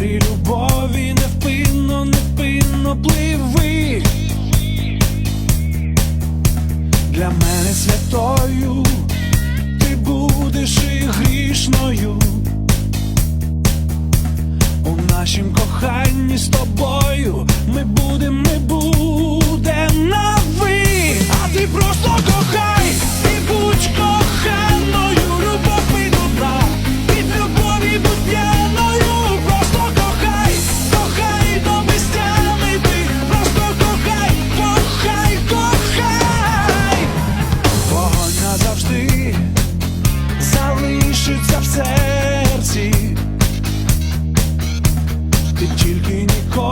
морі любові невпинно, невпинно пливи для мене святою ти будеш і грішною. У нашім коханні з тобою ми будемо ми будем на ви, а ти просто кохай. лишиться в серці, ти тільки ніколи.